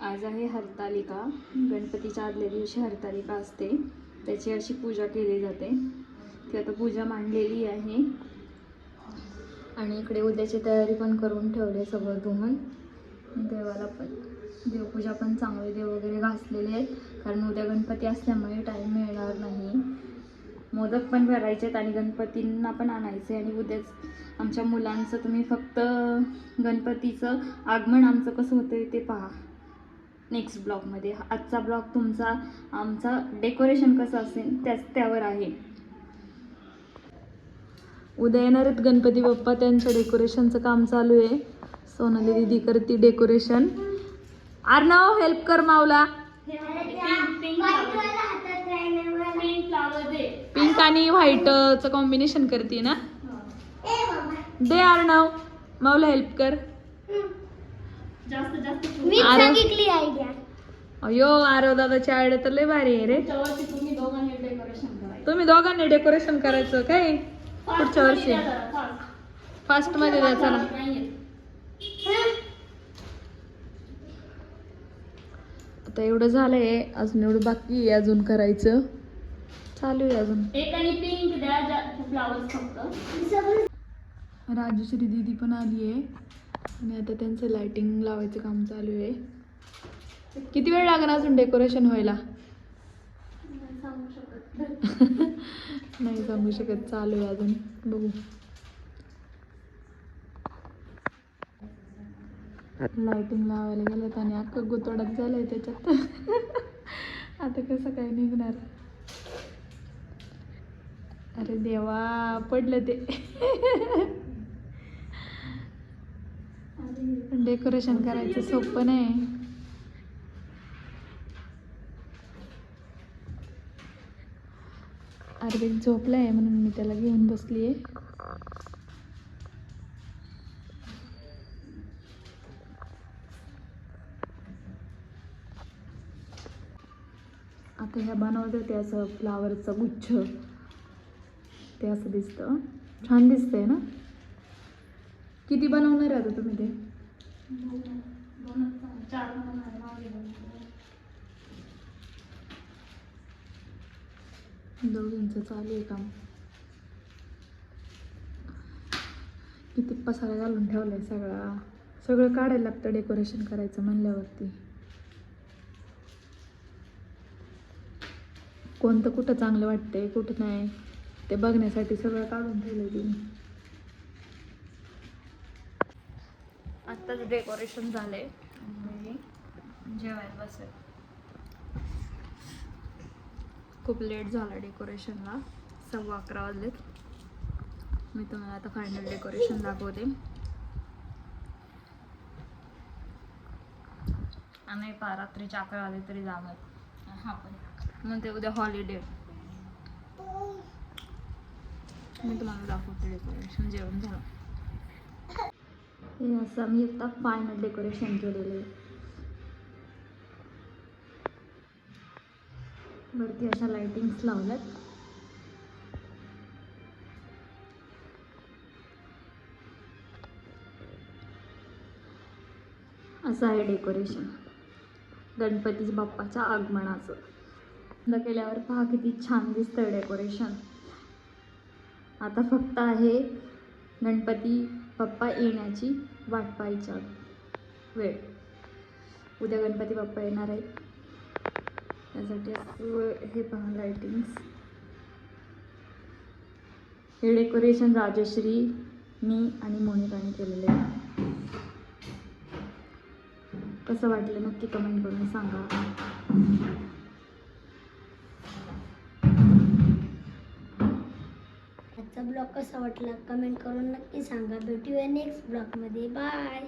आज आहे हरतालिका. गणपतीच्या आदल्या दिवशी हरतालिका असते. त्याची अशी पूजा केली जाते. ती आता पूजा मांडलेली आहे. आणि इकडे उद्याची तयारी पण करून ठेवली सगळं धुवून. देवाला पण. देवपूजा पण चांगले देव वगैरे घासलेले आहेत. कारण उद्या गणपती असल्यामुळे टाईम मिळणार नाही. मोदक पण भरायचे आहेत आणि गणपतींना पण आणायचे आणि उद्याच आमच्या मुलांचं तुम्ही फक्त गणपतीचं आगमन आमचं कसं होतं ते पहा. नेक्स्ट ब्लॉगमध्ये आजचा ब्लॉग तुमचा आमचा डेकोरेशन कसं असेल त्याच त्यावर आहे. उद्या येणार आहेत गणपती बाप्पा त्यांच्या डेकोरेशनचं काम चालू आहे. सोनाली दिदी करते डेकोरेशन आर्नव हेल्प कर मावला पिंक आणि व्हाईटचं कॉम्बिनेशन करते ना? दे आर्नव. मावला हेल्प कर. जास्त जास्त मी आरव. सांगितली आयडिया अयो आरव दादाची आयडिया तर लय भारी आहे रे. त्यावरती तुम्ही दोघांनी डेकोरेशन करायचं. तुम्ही दोघांनी डेकोरेशन करायचं काय? पुढच्या वर्षी. फास्टमध्ये द्या चला. आता एवढं झालंय अजून एवढं बाकी आहे अजून करायचं. चालू आहे अजून. एक आणि पिंक द्या फ्लावर्स फक्त. राजश्री दिदी पण आली आहे. आणि आता त्यांचं लायटिंग लावायचं काम चालू आहे. किती वेळ लागणार अजून डेकोरेशन व्हायला? नाही सांगू शकत. चालू आहे अजून. बघू. लायटिंग लावायला गेलं आणि अख्खं गुतोडात झालंय त्याच्यात. आता कसं काय निघणार? अरे देवा पडलं ते. डेकोरेशन करायचं सोपं नाही. अर्धेक झोपला आहे म्हणून मी त्याला घेऊन बसली आहे आता ह्या बनवत होते असं फ्लावरचं गुच्छ. ते असं दिसतं. छान दिसतंय ना? किती बनवणार आहे आता तुम्ही ते? चार दोघींचं चालू आहे काम. किती पसारा घालून ठेवलाय सगळा. सगळं काढायला लागतं डेकोरेशन करायचं म्हणल्यावरती. कोणतं कुठं चांगलं वाटतंय कुठं नाही ते बघण्यासाठी सगळं काढून ठेवलं तिने. आत्ताच डेकोरेशन झालंय. आणि जेवायला बसेल. खूप लेट झाला डेकोरेशनला. सव्वा अकरा वाजलेत. मी तुम्हाला आता फायनल डेकोरेशन दाखवते. आणि पहा रात्रीचे अकरा वाजले तरी जाणार. हा पण म्हणते उद्या हॉलिडे मी तुम्हाला दाखवते डेकोरेशन जेवण झालं. हे असं मी आता फायनल डेकोरेशन केलेलं आहे. वरती अशा लाइटिंग्स लावल्यात. असं आहे डेकोरेशन गणपती बाप्पाच्या आगमनाचं. बंद केल्यावर पहा किती छान दिसतंय डेकोरेशन आता फक्त आहे गणपती पप्पा येण्याची वाट पाहायच्या वेळ. उद्या गणपती बाप्पा येणार आहेत. त्यासाठी असं हे पहा लायटिंग्स हे डेकोरेशन राजश्री मी आणि मोनिकाने केलेले आहे. कसं वाटलं नक्की कमेंट करून सांगा. आजचा ब्लॉग कसा वाटला कमेंट करून नक्की सांगा. भेटूया नेक्स्ट ब्लॉगमध्ये. बाय